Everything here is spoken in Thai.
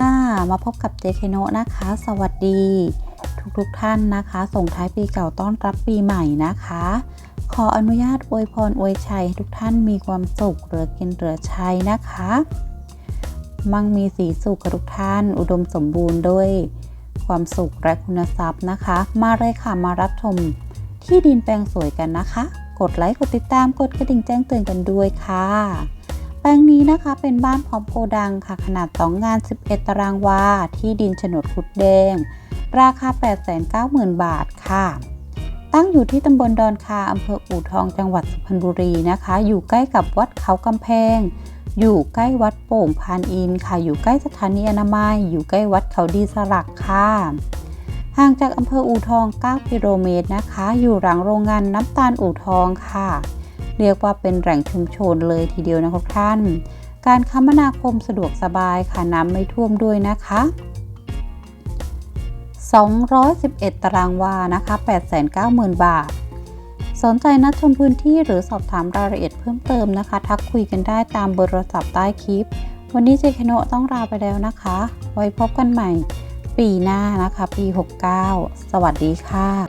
ค่ะมาพบกับเจเคโนนะคะ สวัสดี ทุกๆทท่านนะคะ ส่งท้ายปีเก่าต้อนรับปีใหม่นะคะ ขออนุญาตอวยพรอวยชัยให้ทุกท่านมีความสุขเหลือกินเหลือใช้นะคะ มั่งมีสีสุขกับทุกท่าน อุดมสมบูรณ์ด้วยความสุขและคุณทรัพย์นะคะ มาเลยค่ะมารับชมที่ดินแปลงสวยกันนะคะ กดไลค์กดติดตามกดกระดิ่งแจ้งเตือนกันด้วยค่ะ ลงนี้นะคะเป็นบ้านพร้อมโกดังค่ะ ขนาด 2 งาน 11 ตารางวา ที่ดินโฉนดขุดแดง ราคา 890,000 บาทค่ะ ตั้งอยู่ที่ตำบลดอนคาอำเภออู่ทองจังหวัดสุพรรณบุรีนะคะ อยู่ใกล้กับวัดเขากำแพง อยู่ใกล้วัดโป่งพานอินค่ะ อยู่ใกล้สถานีอนามัย อยู่ใกล้วัดเขาดีสลักค่ะ ห่างจากอำเภออู่ทอง 9 กิโลเมตรนะคะ อยู่หลังโรงงานน้ำตาลอู่ทองค่ะ เรียกว่าเป็นแหล่งชุมชนเลยทีเดียวนะครับท่าน การคมนาคมสะดวกสบายค่ะน้ำไม่ท่วมด้วยนะคะ 211 ตารางวานะคะ 890,000 บาท สนใจนัดชมพื้นที่หรือสอบถามรายละเอียดเพิ่มเติมนะคะ ทักคุยกันได้ตามเบอร์โทรศัพท์ใต้คลิป วันนี้เจคโนะต้องลาไปแล้วนะคะ ไว้พบกันใหม่ ปีหน้านะคะ ปี 69 สวัสดีค่ะ